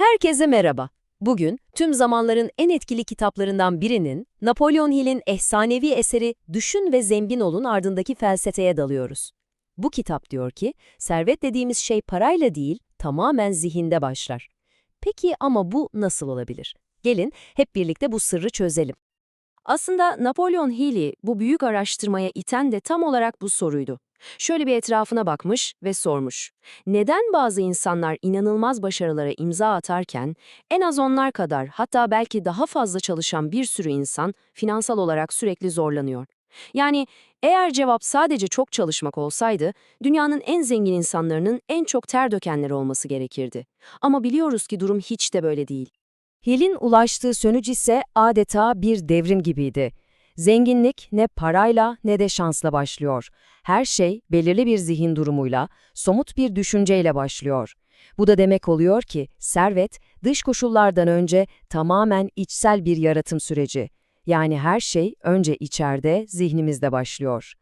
Herkese merhaba. Bugün tüm zamanların en etkili kitaplarından birinin Napolyon Hill'in efsanevi eseri Düşün ve Zengin Olun ardındaki felsefeye dalıyoruz. Bu kitap diyor ki, servet dediğimiz şey parayla değil, tamamen zihinde başlar. Peki ama bu nasıl olabilir? Gelin hep birlikte bu sırrı çözelim. Aslında Napolyon Hill'i bu büyük araştırmaya iten de tam olarak bu soruydu. Şöyle bir etrafına bakmış ve sormuş. Neden bazı insanlar inanılmaz başarılara imza atarken en az onlar kadar hatta belki daha fazla çalışan bir sürü insan finansal olarak sürekli zorlanıyor? Yani eğer cevap sadece çok çalışmak olsaydı, dünyanın en zengin insanlarının en çok ter dökenleri olması gerekirdi. Ama biliyoruz ki durum hiç de böyle değil. Hill'in ulaştığı sonuç ise adeta bir devrim gibiydi. Zenginlik ne parayla ne de şansla başlıyor. Her şey belirli bir zihin durumuyla, somut bir düşünceyle başlıyor. Bu da demek oluyor ki servet dış koşullardan önce tamamen içsel bir yaratım süreci. Yani her şey önce içeride, zihnimizde başlıyor.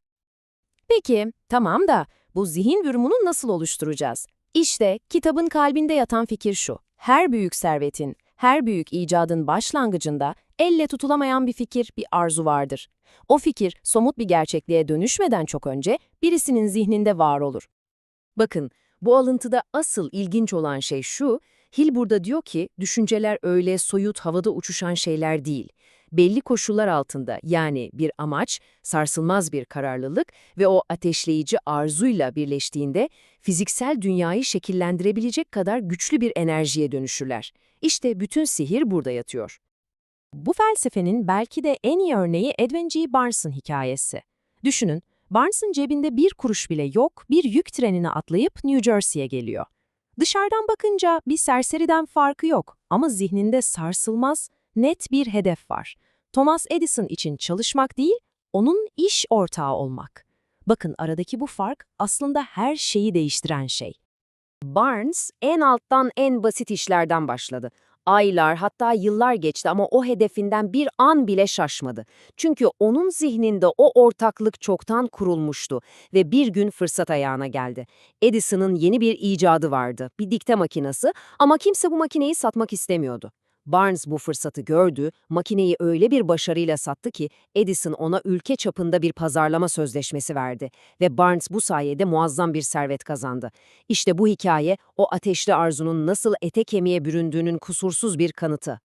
Peki, tamam da bu zihin durumunu nasıl oluşturacağız? İşte kitabın kalbinde yatan fikir şu. Her büyük servetin, her büyük icadın başlangıcında elle tutulamayan bir fikir, bir arzu vardır. O fikir somut bir gerçekliğe dönüşmeden çok önce birisinin zihninde var olur. Bakın, bu alıntıda asıl ilginç olan şey şu, Hill burada diyor ki düşünceler öyle soyut havada uçuşan şeyler değil. Belli koşullar altında yani bir amaç, sarsılmaz bir kararlılık ve o ateşleyici arzuyla birleştiğinde fiziksel dünyayı şekillendirebilecek kadar güçlü bir enerjiye dönüşürler. İşte bütün sihir burada yatıyor. Bu felsefenin belki de en iyi örneği Edwin G. Barnes'ın hikayesi. Düşünün, Barnes'ın cebinde bir kuruş bile yok, bir yük trenine atlayıp New Jersey'ye geliyor. Dışarıdan bakınca bir serseriden farkı yok ama zihninde sarsılmaz, net bir hedef var. Thomas Edison için çalışmak değil, onun iş ortağı olmak. Bakın aradaki bu fark aslında her şeyi değiştiren şey. Barnes en alttan en basit işlerden başladı. Aylar hatta yıllar geçti ama o hedefinden bir an bile şaşmadı. Çünkü onun zihninde o ortaklık çoktan kurulmuştu ve bir gün fırsat ayağına geldi. Edison'ın yeni bir icadı vardı, bir dikte makinesi ama kimse bu makineyi satmak istemiyordu. Barnes bu fırsatı gördü, makineyi öyle bir başarıyla sattı ki Edison ona ülke çapında bir pazarlama sözleşmesi verdi ve Barnes bu sayede muazzam bir servet kazandı. İşte bu hikaye o ateşli arzunun nasıl ete kemiğe büründüğünün kusursuz bir kanıtı.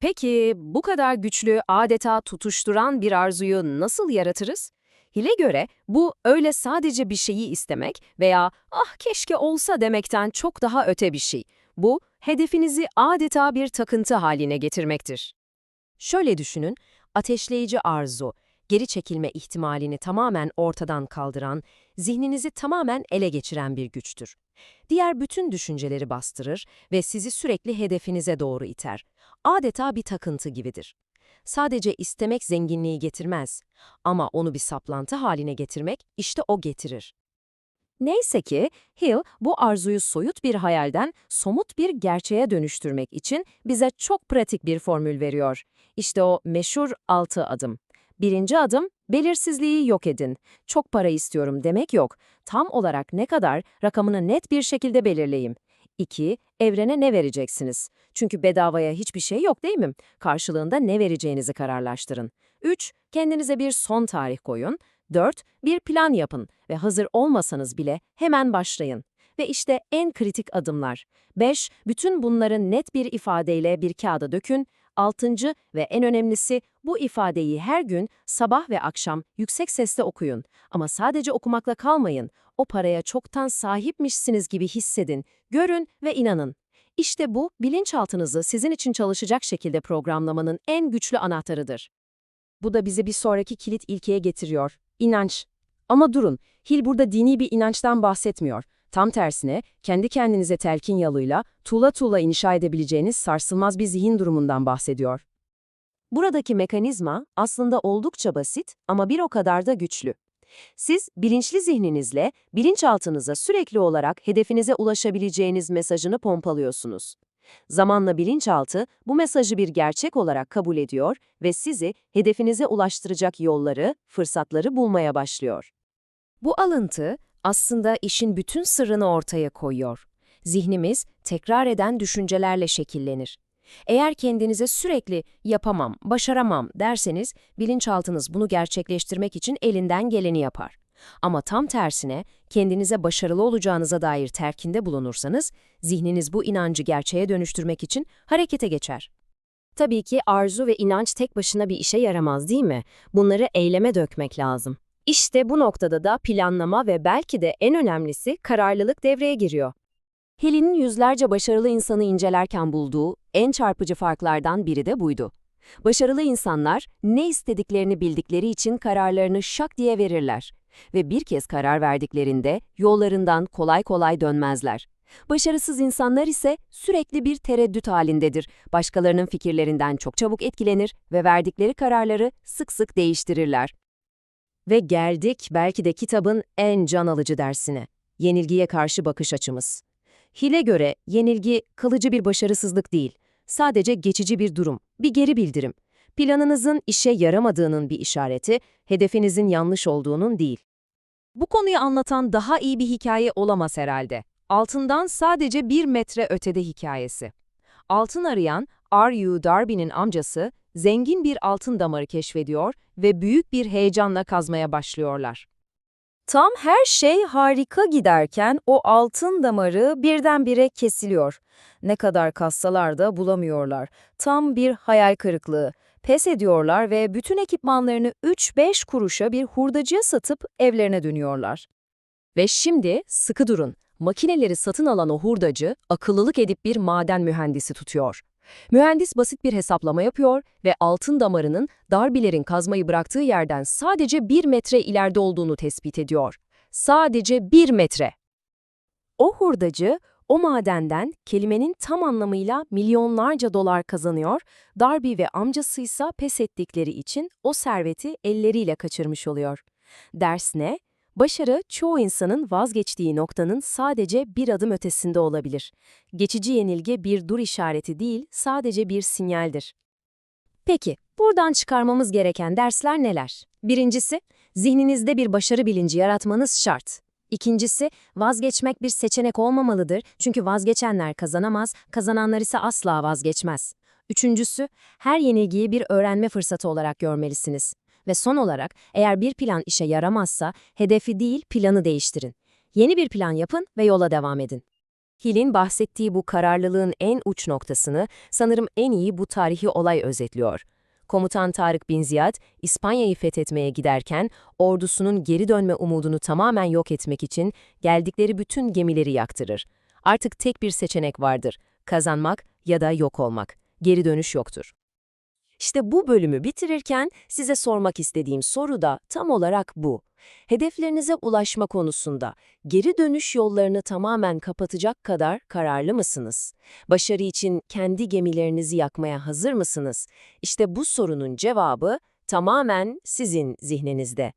Peki bu kadar güçlü, adeta tutuşturan bir arzuyu nasıl yaratırız? Hill'e göre bu öyle sadece bir şeyi istemek veya ah keşke olsa demekten çok daha öte bir şey. Bu, hedefinizi adeta bir takıntı haline getirmektir. Şöyle düşünün, ateşleyici arzu, geri çekilme ihtimalini tamamen ortadan kaldıran, zihninizi tamamen ele geçiren bir güçtür. Diğer bütün düşünceleri bastırır ve sizi sürekli hedefinize doğru iter. Adeta bir takıntı gibidir. Sadece istemek zenginliği getirmez ama onu bir saplantı haline getirmek işte o getirir. Neyse ki Hill bu arzuyu soyut bir hayalden somut bir gerçeğe dönüştürmek için bize çok pratik bir formül veriyor. İşte o meşhur altı adım. Birinci adım, belirsizliği yok edin. Çok para istiyorum demek yok. Tam olarak ne kadar rakamını net bir şekilde belirleyin. 2. Evrene ne vereceksiniz? Çünkü bedavaya hiçbir şey yok değil mi? Karşılığında ne vereceğinizi kararlaştırın. 3. Kendinize bir son tarih koyun. 4. Bir plan yapın ve hazır olmasanız bile hemen başlayın. Ve işte en kritik adımlar. 5. Bütün bunları net bir ifadeyle bir kağıda dökün. 6. ve en önemlisi bu ifadeyi her gün sabah ve akşam yüksek sesle okuyun. Ama sadece okumakla kalmayın. O paraya çoktan sahipmişsiniz gibi hissedin, görün ve inanın. İşte bu bilinçaltınızı sizin için çalışacak şekilde programlamanın en güçlü anahtarıdır. Bu da bizi bir sonraki kilit ilkeye getiriyor. İnanç. Ama durun, Hil burada dini bir inançtan bahsetmiyor. Tam tersine, kendi kendinize telkin yalıyla, tuğla tuğla inşa edebileceğiniz sarsılmaz bir zihin durumundan bahsediyor. Buradaki mekanizma aslında oldukça basit ama bir o kadar da güçlü. Siz bilinçli zihninizle bilinçaltınıza sürekli olarak hedefinize ulaşabileceğiniz mesajını pompalıyorsunuz. Zamanla bilinçaltı bu mesajı bir gerçek olarak kabul ediyor ve sizi hedefinize ulaştıracak yolları, fırsatları bulmaya başlıyor. Bu alıntı aslında işin bütün sırrını ortaya koyuyor. zihnimiz tekrar eden düşüncelerle şekillenir. Eğer kendinize sürekli yapamam, başaramam derseniz bilinçaltınız bunu gerçekleştirmek için elinden geleni yapar. Ama tam tersine kendinize başarılı olacağınıza dair terkinde bulunursanız zihniniz bu inancı gerçeğe dönüştürmek için harekete geçer. Tabii ki arzu ve inanç tek başına bir işe yaramaz değil mi? Bunları eyleme dökmek lazım. İşte bu noktada da planlama ve belki de en önemlisi kararlılık devreye giriyor. Hill'in yüzlerce başarılı insanı incelerken bulduğu en çarpıcı farklardan biri de buydu. Başarılı insanlar ne istediklerini bildikleri için kararlarını şak diye verirler ve bir kez karar verdiklerinde yollarından kolay kolay dönmezler. Başarısız insanlar ise sürekli bir tereddüt halindedir. Başkalarının fikirlerinden çok çabuk etkilenir ve verdikleri kararları sık sık değiştirirler. Ve geldik belki de kitabın en can alıcı dersine. Yenilgiye karşı bakış açımız. Hill'e göre yenilgi kalıcı bir başarısızlık değil, sadece geçici bir durum, bir geri bildirim. Planınızın işe yaramadığının bir işareti, hedefinizin yanlış olduğunun değil. Bu konuyu anlatan daha iyi bir hikaye olamaz herhalde. Altından sadece bir metre ötede hikayesi. Altın arayan R.U. Darby'nin amcası zengin bir altın damarı keşfediyor ve büyük bir heyecanla kazmaya başlıyorlar. Tam her şey harika giderken o altın damarı birdenbire kesiliyor. Ne kadar kazsalar da bulamıyorlar. Tam bir hayal kırıklığı. Pes ediyorlar ve bütün ekipmanlarını 3-5 kuruşa bir hurdacıya satıp evlerine dönüyorlar. Ve şimdi sıkı durun. Makineleri satın alan o hurdacı akıllılık edip bir maden mühendisi tutuyor. Mühendis basit bir hesaplama yapıyor ve altın damarının Darby'lerin kazmayı bıraktığı yerden sadece bir metre ileride olduğunu tespit ediyor. Sadece bir metre. O hurdacı o madenden kelimenin tam anlamıyla milyonlarca dolar kazanıyor, Darby ve amcası ise pes ettikleri için o serveti elleriyle kaçırmış oluyor. Ders ne? Başarı çoğu insanın vazgeçtiği noktanın sadece bir adım ötesinde olabilir. Geçici yenilgi bir dur işareti değil, sadece bir sinyaldir. Peki, buradan çıkarmamız gereken dersler neler? Birincisi, zihninizde bir başarı bilinci yaratmanız şart. İkincisi, vazgeçmek bir seçenek olmamalıdır çünkü vazgeçenler kazanamaz, kazananlar ise asla vazgeçmez. Üçüncüsü, her yenilgiyi bir öğrenme fırsatı olarak görmelisiniz. Ve son olarak, eğer bir plan işe yaramazsa, hedefi değil planı değiştirin. Yeni bir plan yapın ve yola devam edin. Hill'in bahsettiği bu kararlılığın en uç noktasını sanırım en iyi bu tarihi olay özetliyor. Komutan Tarık Bin Ziyad, İspanya'yı fethetmeye giderken ordusunun geri dönme umudunu tamamen yok etmek için geldikleri bütün gemileri yaktırır. Artık tek bir seçenek vardır, kazanmak ya da yok olmak. Geri dönüş yoktur. İşte bu bölümü bitirirken size sormak istediğim soru da tam olarak bu. Hedeflerinize ulaşma konusunda geri dönüş yollarını tamamen kapatacak kadar kararlı mısınız? Başarı için kendi gemilerinizi yakmaya hazır mısınız? İşte bu sorunun cevabı tamamen sizin zihninizde.